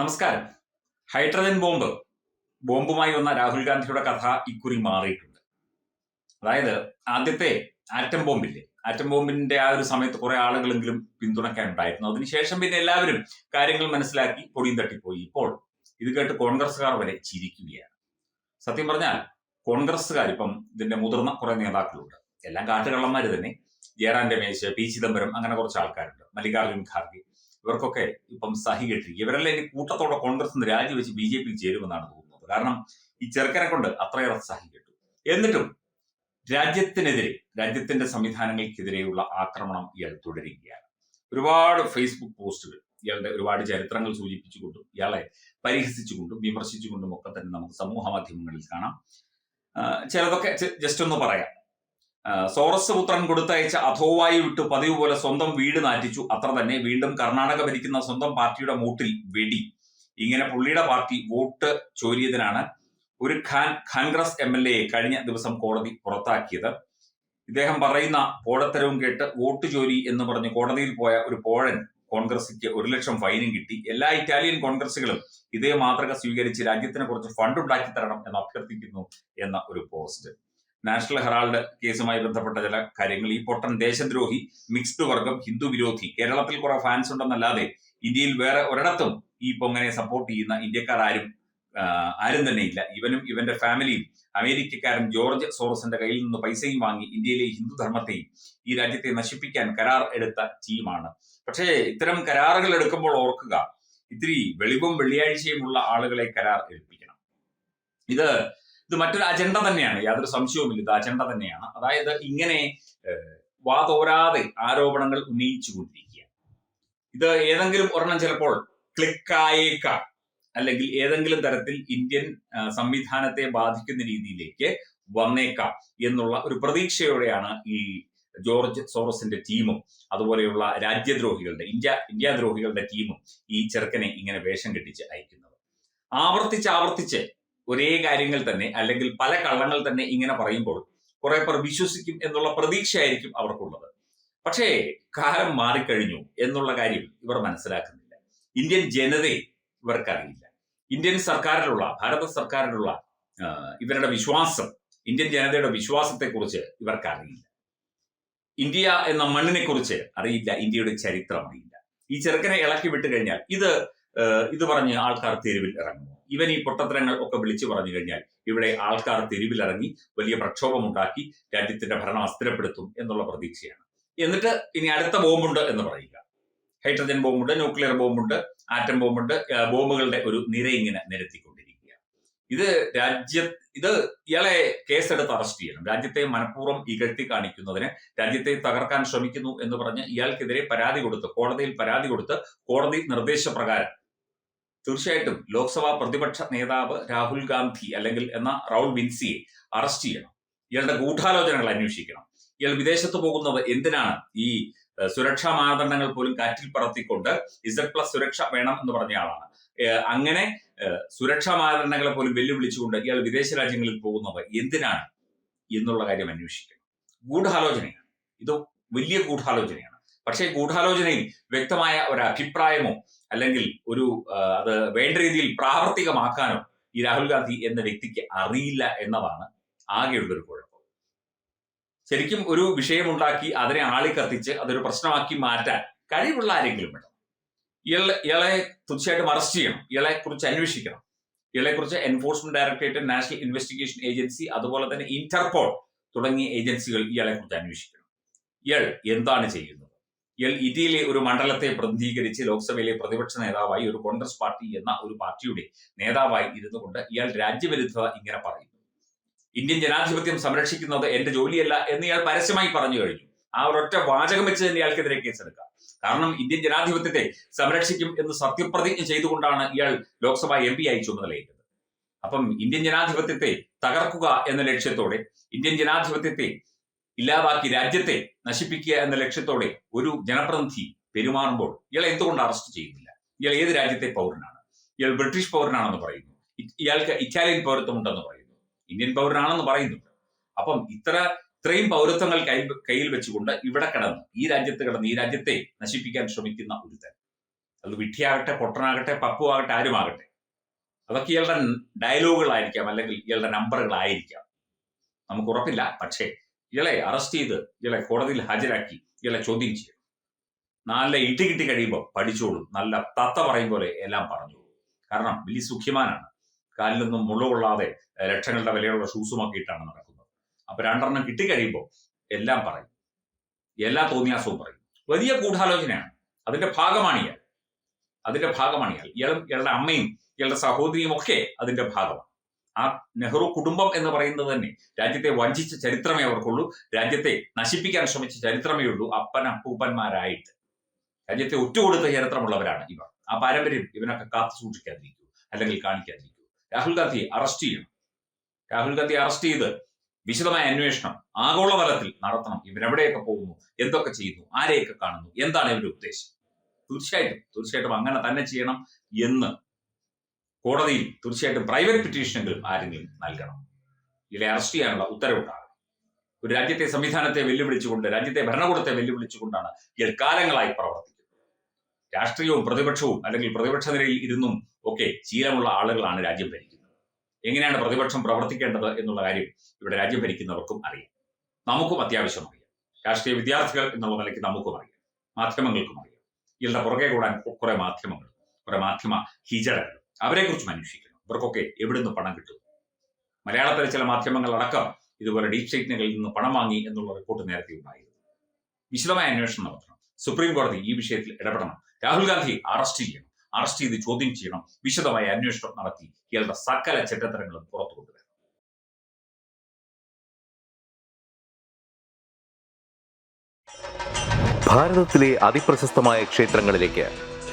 നമസ്കാരം. Hydrogen bomb. ബോംബുമായി വന്ന രാഹുൽ ഗാന്ധിയുടെ കഥ ഇക്കുറി മാറിയിട്ടുണ്ട്. അതായത് ആദ്യത്തെ ആറ്റം ബോംബില്ലേ? ആറ്റം ബോംബിന്റെ ആ ഒരു സമയത്ത് കുറെ ആളുകളെങ്കിലും പിന്തുണയ്ക്കാൻ ഉണ്ടായിരുന്നു. അതിനുശേഷം പിന്നെ എല്ലാവരും കാര്യങ്ങൾ മനസ്സിലാക്കി പൊടിയും തട്ടിപ്പോയി. ഇപ്പോൾ ഇത് കേട്ട് കോൺഗ്രസ്സുകാർ വരെ ചിരിക്കുകയാണ്. സത്യം പറഞ്ഞാൽ കോൺഗ്രസ്സുകാർ ഇപ്പം ഇതിന്റെ മുതിർന്ന കുറെ നേതാക്കളുണ്ട്. എല്ലാം കാട്ടുകള്ളന്മാർ തന്നെ. ജയറാം രമേശ് പി ചിദംബരം അങ്ങനെ കുറച്ച് ആൾക്കാരുണ്ട്. മല്ലികാർജുൻ ഖാർഗെ. ഇവർക്കൊക്കെ ഇപ്പം സഹി കെട്ടിരിക്കും ഇവരെല്ലാം ഇനി കൂട്ടത്തോടെ കോൺഗ്രസ് നിന്ന് രാജിവെച്ച് ബി ജെ പിയിൽ ചേരുമെന്നാണ് തോന്നുന്നത്. കാരണം ഈ ചെറുക്കനെ കൊണ്ട് അത്രയേറെ സഹി കെട്ടു. എന്നിട്ടും രാജ്യത്തിനെതിരെ രാജ്യത്തിന്റെ സംവിധാനങ്ങൾക്കെതിരെയുള്ള ആക്രമണം ഇയാൾ തുടരുകയാണ്. ഒരുപാട് ഫേസ്ബുക്ക് പോസ്റ്റുകൾ ഇയാളുടെ ഒരുപാട് ചരിത്രങ്ങൾ സൂചിപ്പിച്ചുകൊണ്ടും ഇയാളെ പരിഹസിച്ചുകൊണ്ടും വിമർശിച്ചുകൊണ്ടും ഒക്കെ തന്നെ നമുക്ക് സമൂഹ മാധ്യമങ്ങളിൽ കാണാം ചിലതൊക്കെ ജസ്റ്റ് ഒന്ന് പറയാം. സോറസ് പുത്രൻ കൊടുത്തയച്ച അധോവായി വിട്ടു പതിവ് പോലെ സ്വന്തം വീട് നാറ്റിച്ചു. അത്ര തന്നെ വീണ്ടും കർണാടക ഭരിക്കുന്ന സ്വന്തം പാർട്ടിയുടെ മൂട്ടിൽ വെടി. ഇങ്ങനെ പുള്ളിയുടെ പാർട്ടി വോട്ട് ചോരിയതിനാണ് ഒരു ഖാൻ കോൺഗ്രസ് എം എൽ കഴിഞ്ഞ ദിവസം കോടതി പുറത്താക്കിയത്. ഇദ്ദേഹം പറയുന്ന പോഴത്തരവും കേട്ട് വോട്ട് ചോരി എന്ന് പറഞ്ഞ് കോടതിയിൽ പോയ ഒരു പോഴൻ കോൺഗ്രസിക്ക് ഒരു ലക്ഷം ഫൈനും കിട്ടി. എല്ലാ ഇറ്റാലിയൻ കോൺഗ്രസുകളും ഇതേ മാതൃക സ്വീകരിച്ച് രാജ്യത്തിന് കുറച്ച് ഫണ്ട് ഉണ്ടാക്കി തരണം എന്ന് അഭ്യർത്ഥിക്കുന്നു എന്ന ഒരു പോസ്റ്റ്. നാഷണൽ ഹെറാൾഡ് കേസുമായി ബന്ധപ്പെട്ട ചില കാര്യങ്ങൾ. ഈ പൊട്ടൻ ദേശദ്രോഹി മിക്സ്ഡ് വർഗം ഹിന്ദു വിരോധി. കേരളത്തിൽ കുറെ ഫാൻസ് ഉണ്ടെന്നല്ലാതെ ഇന്ത്യയിൽ വേറെ ഒരിടത്തും ഈ പൊങ്ങനെ സപ്പോർട്ട് ചെയ്യുന്ന ഇന്ത്യക്കാർ ആരും ആരും തന്നെ ഇല്ല ഇവനും ഇവന്റെ ഫാമിലിയും അമേരിക്കക്കാരൻ ജോർജ് സോറസിന്റെ കയ്യിൽ നിന്ന് പൈസയും വാങ്ങി ഇന്ത്യയിലെ ഹിന്ദു ധർമ്മത്തെയും ഈ രാജ്യത്തെ നശിപ്പിക്കാൻ കരാർ എടുത്ത ടീമാണ്. പക്ഷേ ഇത്തരം കരാറുകൾ എടുക്കുമ്പോൾ ഓർക്കുക ഇത്തിരി വെളിവും വെള്ളിയാഴ്ചയുമുള്ള ആളുകളെ കരാർ ഏൽപ്പിക്കണം. ഇത് ഇത് മറ്റൊരു അജണ്ട തന്നെയാണ്. യാതൊരു സംശയവുമില്ല. ഇത് അജണ്ട തന്നെയാണ്. അതായത് ഇങ്ങനെ വാതോരാതെ ആരോപണങ്ങൾ ഉന്നയിച്ചു കൊണ്ടിരിക്കുക ഇത് ഏതെങ്കിലും ഒരെണ്ണം ചിലപ്പോൾ ക്ലിക്കായേക്കാം അല്ലെങ്കിൽ ഏതെങ്കിലും തരത്തിൽ ഇന്ത്യൻ സംവിധാനത്തെ ബാധിക്കുന്ന രീതിയിലേക്ക് വന്നേക്കാം എന്നുള്ള ഒരു പ്രതീക്ഷയോടെയാണ് ഈ ജോർജ് സോറസിന്റെ ടീമും അതുപോലെയുള്ള രാജ്യദ്രോഹികളുടെ ഇന്ത്യ ഇന്ത്യാദ്രോഹികളുടെ ടീമും ഈ ചെറുക്കനെ ഇങ്ങനെ വേഷം കെട്ടിച്ച് അയക്കുന്നത്. ആവർത്തിച്ച് ആവർത്തിച്ച് ഒരേ കാര്യങ്ങൾ തന്നെ അല്ലെങ്കിൽ പല കള്ളങ്ങൾ തന്നെ ഇങ്ങനെ പറയുമ്പോൾ കുറെ പേർ വിശ്വസിക്കും എന്നുള്ള പ്രതീക്ഷയായിരിക്കും അവർക്കുള്ളത്. പക്ഷേ കാലം മാറിക്കഴിഞ്ഞു എന്നുള്ള കാര്യം ഇവർ മനസ്സിലാക്കുന്നില്ല. ഇന്ത്യൻ ജനതയെ ഇവർക്കറിയില്ല. ഇന്ത്യൻ സർക്കാരിലുള്ള ഭാരത സർക്കാരിലുള്ള ഇവരുടെ വിശ്വാസം ഇന്ത്യൻ ജനതയുടെ വിശ്വാസത്തെക്കുറിച്ച് കുറിച്ച് ഇവർക്കറിയില്ല. ഇന്ത്യ എന്ന മണ്ണിനെ കുറിച്ച് അറിയില്ല ഇന്ത്യയുടെ ചരിത്രം അറിയില്ല. ഈ ചെറുക്കനെ ഇളക്കി വിട്ടു കഴിഞ്ഞാൽ ഇത് ഇത് പറഞ്ഞ് ആൾക്കാർ തെരുവിൽ ഇറങ്ങുമോ ഇവൻ ഈ പൊട്ടത്തരങ്ങൾ ഒക്കെ വിളിച്ചു പറഞ്ഞു കഴിഞ്ഞാൽ ഇവിടെ ആൾക്കാർ തെരുവിലിറങ്ങി വലിയ പ്രക്ഷോഭമുണ്ടാക്കി രാജ്യത്തിന്റെ ഭരണം അസ്ഥിരപ്പെടുത്തും എന്നുള്ള പ്രതീക്ഷയാണ്. എന്നിട്ട് ഇനി അടുത്ത ബോംബുണ്ട് എന്ന് പറയുക. ഹൈഡ്രജൻ ബോംബുണ്ട് ന്യൂക്ലിയർ ബോംബുണ്ട് ആറ്റം ബോംബുണ്ട് ബോംബുകളുടെ ഒരു നിര ഇങ്ങനെ നിരത്തിക്കൊണ്ടിരിക്കുക ഇത് രാജ്യ ഇത് ഇയാളെ കേസെടുത്ത് അറസ്റ്റ് ചെയ്യണം. രാജ്യത്തെ മനഃപൂർവം ഇകഴ്ത്തി കാണിക്കുന്നതിന് രാജ്യത്തെ തകർക്കാൻ ശ്രമിക്കുന്നു എന്ന് പറഞ്ഞ് ഇയാൾക്കെതിരെ പരാതി കൊടുത്ത് കോടതിയിൽ പരാതി കൊടുത്ത് കോടതി നിർദ്ദേശപ്രകാരം തീർച്ചയായിട്ടും ലോക്സഭാ പ്രതിപക്ഷ നേതാവ് രാഹുൽ ഗാന്ധി അല്ലെങ്കിൽ എന്ന റൗൾ വിൻസിയെ അറസ്റ്റ് ചെയ്യണം. ഇയാളുടെ ഗൂഢാലോചനകൾ അന്വേഷിക്കണം. ഇയാൾ വിദേശത്ത് പോകുന്നത് എന്തിനാണ് ഈ സുരക്ഷാ മാനദണ്ഡങ്ങൾ പോലും കാറ്റിൽ പറത്തിക്കൊണ്ട് ഇസഡ് പ്ലസ് സുരക്ഷ വേണം എന്ന് പറഞ്ഞ ആളാണ്. അങ്ങനെ സുരക്ഷാ മാനദണ്ഡങ്ങളെ പോലും വെല്ലുവിളിച്ചുകൊണ്ട് ഇയാൾ വിദേശ രാജ്യങ്ങളിൽ പോകുന്നത് എന്തിനാണ് എന്നുള്ള കാര്യം അന്വേഷിക്കണം. ഗൂഢാലോചനയാണ്. ഇത് വലിയ ഗൂഢാലോചനയാണ്. പക്ഷേ ഗൂഢാലോചനയിൽ വ്യക്തമായ ഒരു അഭിപ്രായമോ അല്ലെങ്കിൽ ഒരു അത് വേണ്ട രീതിയിൽ പ്രാവർത്തികമാക്കാനോ ഈ രാഹുൽ ഗാന്ധി എന്ന വ്യക്തിക്ക് അറിയില്ല എന്നതാണ് ആകെയുള്ളൊരു കുഴപ്പം. ശരിക്കും ഒരു വിഷയമുണ്ടാക്കി അതിനെ ആളി കത്തിച്ച് അതൊരു പ്രശ്നമാക്കി മാറ്റാൻ കഴിവുള്ള ആരെങ്കിലും വേണം. ഇയാളെ ഇയാളെ തീർച്ചയായിട്ടും അറസ്റ്റ് ചെയ്യണം. ഇയാളെ കുറിച്ച് അന്വേഷിക്കണം. ഇയാളെ കുറിച്ച് enforcement directorate national investigation agency അതുപോലെ തന്നെ ഇന്റർപോൾ തുടങ്ങിയ ഏജൻസികൾ ഇയാളെ കുറിച്ച് അന്വേഷിക്കണം. ഇയാൾ എന്താണ് ചെയ്യുന്നത്? ഇന്ത്യയിലെ ഒരു മണ്ഡലത്തെ പ്രതിനിധീകരിച്ച് ലോക്സഭയിലെ പ്രതിപക്ഷ നേതാവായി ഒരു കോൺഗ്രസ് പാർട്ടി എന്ന ഒരു പാർട്ടിയുടെ നേതാവായി ഇരുന്നു കൊണ്ട് ഇയാൾ രാജ്യവിരുദ്ധത ഇങ്ങനെ പറയുന്നു. ഇന്ത്യൻ ജനാധിപത്യം സംരക്ഷിക്കുന്നത് എന്റെ ജോലിയല്ല എന്ന് ഇയാൾ പരസ്യമായി പറഞ്ഞു കഴിഞ്ഞു. ആ ഒരൊറ്റ വാചകം വെച്ച് തന്നെ ഇയാൾക്കെതിരെ കേസെടുക്കാം കാരണം ഇന്ത്യൻ ജനാധിപത്യത്തെ സംരക്ഷിക്കും എന്ന് സത്യപ്രതിജ്ഞ ചെയ്തുകൊണ്ടാണ് ഇയാൾ ലോക്സഭ എം പി ആയി ചുമതലയേറ്റത്. അപ്പം ഇന്ത്യൻ ജനാധിപത്യത്തെ തകർക്കുക എന്ന ലക്ഷ്യത്തോടെ ഇന്ത്യൻ ജനാധിപത്യത്തെ ഇല്ലാതാക്കി രാജ്യത്തെ നശിപ്പിക്കുക എന്ന ലക്ഷ്യത്തോടെ ഒരു ജനപ്രതിനിധി പെരുമാറുമ്പോൾ ഇയാൾ എന്തുകൊണ്ട് അറസ്റ്റ് ചെയ്യുന്നില്ല? ഇയാൾ ഏത് രാജ്യത്തെ പൗരനാണ്? ഇയാൾ ബ്രിട്ടീഷ് പൗരനാണെന്ന് പറയുന്നു. ഇയാൾക്ക് ഇറ്റാലിയൻ പൗരത്വം ഉണ്ടെന്ന് പറയുന്നു. ഇന്ത്യൻ പൗരനാണെന്ന് പറയുന്നുണ്ട് അപ്പം ഇത്ര ഇത്രയും പൗരത്വങ്ങൾ കൈ കയ്യിൽ വെച്ചുകൊണ്ട് ഇവിടെ കിടന്ന് ഈ രാജ്യത്ത് കിടന്ന് ഈ രാജ്യത്തെ നശിപ്പിക്കാൻ ശ്രമിക്കുന്ന ഒരുത്തൻ. അത് വിട്ടിയാകട്ടെ പൊട്ടനാകട്ടെ പപ്പു ആകട്ടെ ആരുമാകട്ടെ. അതൊക്കെ ഇയാളുടെ ഡയലോഗുകളായിരിക്കാം അല്ലെങ്കിൽ ഇയാളുടെ നമ്പറുകളായിരിക്കാം നമുക്ക് ഉറപ്പില്ല. പക്ഷേ ഇയാളെ അറസ്റ്റ് ചെയ്ത് ഇയാളെ കോടതിയിൽ ഹാജരാക്കി ഇയാളെ ചോദ്യം ചെയ്യും നല്ല ഇടി കിട്ടി കഴിയുമ്പോൾ പഠിച്ചോളും. നല്ല തത്ത പറയും പോലെ എല്ലാം പറഞ്ഞു കാരണം വലിയ സുഖ്യമാനാണ് കാലിലൊന്നും മുള്ള കൊള്ളാതെ ലക്ഷങ്ങളുടെ വിലയുള്ള ഷൂസുമൊക്കെ ഇട്ടാണ് നടക്കുന്നത്. അപ്പൊ രണ്ടെണ്ണം കിട്ടിക്കഴിയുമ്പോൾ എല്ലാം പറയും. എല്ലാ തോന്നിയാസവും പറയും. വലിയ ഗൂഢാലോചനയാണ്. അതിന്റെ ഭാഗമാണ് ഇയാൾ. അതിന്റെ ഭാഗമാണ് ഇയാൾ. ഇയാളും ഇയാളുടെ അമ്മയും ഇയാളുടെ സഹോദരിയും ഒക്കെ അതിന്റെ ഭാഗമാണ്. ആ നെഹ്റു കുടുംബം എന്ന് പറയുന്നത് തന്നെ. രാജ്യത്തെ വഞ്ചിച്ച ചരിത്രമേ അവർക്കുള്ളൂ. രാജ്യത്തെ നശിപ്പിക്കാൻ ശ്രമിച്ച ചരിത്രമേ ഉള്ളൂ. അപ്പൻ അപ്പൂപ്പന്മാരായിട്ട്. രാജ്യത്തെ ഒറ്റുകൊടുത്ത ചരിത്രമുള്ളവരാണ് ഇവർ. ആ പാരമ്പര്യം ഇവനൊക്കെ കാത്തു സൂക്ഷിക്കാതിരിക്കൂ. അല്ലെങ്കിൽ കാണിക്കാതിരിക്കൂ. രാഹുൽ ഗാന്ധി അറസ്റ്റ് ചെയ്യണം. രാഹുൽ ഗാന്ധി അറസ്റ്റ് ചെയ്ത് വിശദമായ അന്വേഷണം ആഗോളതലത്തിൽ നടത്തണം. ഇവരെവിടെയൊക്കെ പോകുന്നു? എന്തൊക്കെ ചെയ്യുന്നു? ആരെയൊക്കെ കാണുന്നു? എന്താണ് ഇവരുടെ ഉദ്ദേശം? തീർച്ചയായിട്ടും. തീർച്ചയായിട്ടും അങ്ങനെ തന്നെ ചെയ്യണം എന്ന് കോടതിയിൽ തീർച്ചയായിട്ടും പ്രൈവറ്റ് പിറ്റീഷനെങ്കിലും ആരെങ്കിലും നൽകണം. ഇവരെ അറസ്റ്റ് ചെയ്യാനുള്ള ഉത്തരവുണ്ടാകണം. ഒരു രാജ്യത്തെ സംവിധാനത്തെ വെല്ലുവിളിച്ചുകൊണ്ട് രാജ്യത്തെ ഭരണകൂടത്തെ വെല്ലുവിളിച്ചുകൊണ്ടാണ് ഇയാൾ കാലങ്ങളായി പ്രവർത്തിക്കുന്നത്. രാഷ്ട്രീയവും പ്രതിപക്ഷവും അല്ലെങ്കിൽ പ്രതിപക്ഷ നിരയിൽ ഇരുന്നും ഒക്കെ ശീലമുള്ള ആളുകളാണ് രാജ്യം ഭരിക്കുന്നത്. എങ്ങനെയാണ് പ്രതിപക്ഷം പ്രവർത്തിക്കേണ്ടത് എന്നുള്ള കാര്യം ഇവിടെ രാജ്യം ഭരിക്കുന്നവർക്കും അറിയാം. നമുക്കും അത്യാവശ്യം അറിയാം രാഷ്ട്രീയ വിദ്യാർത്ഥികൾ എന്നുള്ള നിലയ്ക്ക് നമുക്കും അറിയാം. മാധ്യമങ്ങൾക്കും അറിയാം. ഇയാളുടെ പുറകെ കൂടാൻ കുറെ മാധ്യമങ്ങൾ കുറെ മാധ്യമ ഹിജടകൾ അവരെ കുറിച്ച് അന്വേഷിക്കണം. ഇവർക്കൊക്കെ എവിടുന്ന് പണം കിട്ടും? മലയാളത്തിലെ ചില മാധ്യമങ്ങൾ അടക്കം ഇതുപോലെ ഡീപ് സ്റ്റേറ്റിനുകളിൽ നിന്ന് പണം വാങ്ങി എന്നുള്ള റിപ്പോർട്ട് നേരത്തെ ഉണ്ടായിരുന്നു. വിശദമായ അന്വേഷണം നടത്തണം. സുപ്രീം കോടതി ഈ വിഷയത്തിൽ ഇടപെടണം. രാഹുൽ ഗാന്ധി അറസ്റ്റ് ചെയ്യണം. അറസ്റ്റ് ചെയ്ത് ചോദ്യം ചെയ്യണം. വിശദമായ അന്വേഷണം നടത്തി ഇയാളുടെ സകല ചെറ്റത്തരങ്ങളും പുറത്തു കൊണ്ടുവരണം. ഭാരതത്തിലെ അതിപ്രശസ്തമായ ക്ഷേത്രങ്ങളിലേക്ക്